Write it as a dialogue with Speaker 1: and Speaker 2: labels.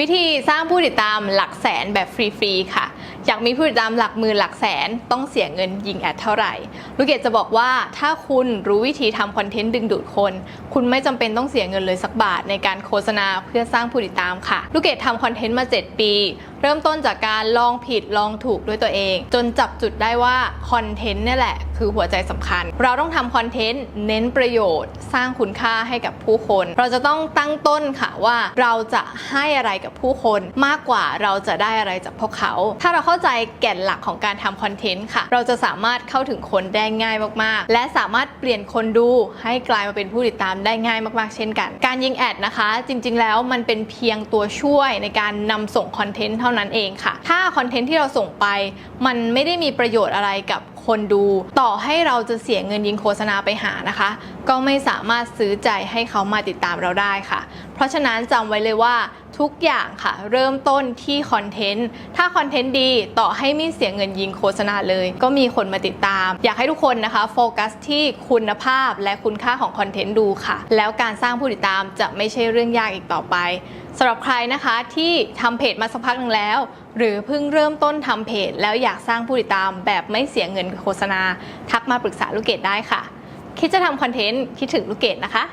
Speaker 1: วิธีสร้างผู้ติดตามหลักแสนแบบฟรีๆค่ะ อยากมีผู้ติดตามหลักหมื่นหลักแสนต้องเสียเงินยิงแอดเท่าไหร่ ลูกเกดจะบอกว่าถ้าคุณรู้วิธีทำคอนเทนต์ดึงดูดคน คุณไม่จำเป็นต้องเสียเงินเลยสักบาทในการโฆษณาเพื่อสร้างผู้ติดตามค่ะ ลูกเกดทำคอนเทนต์มา 7 ปี เริ่มต้นจากการลองผิดลองถูกด้วยตัวเอง จนจับจุดได้ว่าคอนเทนต์นี่แหละ คือหัวใจสำคัญ เราต้องทำคอนเทนต์เน้นประโยชน์ สร้างคุณค่าให้กับผู้คน เราจะต้องตั้งต้นค่ะว่าเราจะให้อะไรกับผู้คนมากกว่าเราจะได้อะไรจากพวกเขา ถ้าเราเข้าใจแก่นหลักของการทำคอนเทนต์ค่ะ เราจะสามารถเข้าถึงคนได้ง่ายมากๆ และสามารถเปลี่ยนคนดูให้กลายมาเป็นผู้ติดตามได้ง่ายมากๆ เช่นกัน การยิงแอดนะคะ จริง ๆ แล้วมันเป็นเพียงตัวช่วยในการนำส่งคอนเทนต์เท่านั้นเองค่ะ ถ้าคอนเทนต์ที่เราส่งไป มันไม่ได้มีประโยชน์อะไรกับ คนดู ต่อให้เราจะเสียเงินยิงโฆษณาไปหานะคะ ก็ไม่สามารถซื้อใจให้เขามาติดตามเราได้ค่ะ เพราะฉะนั้นจำไว้เลยว่าทุกอย่างค่ะ เริ่มต้นที่คอนเทนต์ ถ้าคอนเทนต์ดีต่อให้ไม่เสียเงินยิงโฆษณาเลย ก็มีคนมาติดตาม อยากให้ทุกคนนะคะโฟกัสที่คุณภาพและคุณค่าของคอนเทนต์ดูค่ะ แล้วการสร้างผู้ติดตามจะไม่ใช่เรื่องยากอีกต่อไป สำหรับใครนะคะที่ทำเพจมาสักพักหนึ่งแล้ว หรือเพิ่งเริ่มต้นทำเพจ แล้วอยากสร้างผู้ติดตามแบบไม่เสียเงินโฆษณา ทักมาปรึกษาลูกเกดได้ค่ะ คิดจะทำคอนเทนต์คิดถึงลูกเกดนะคะ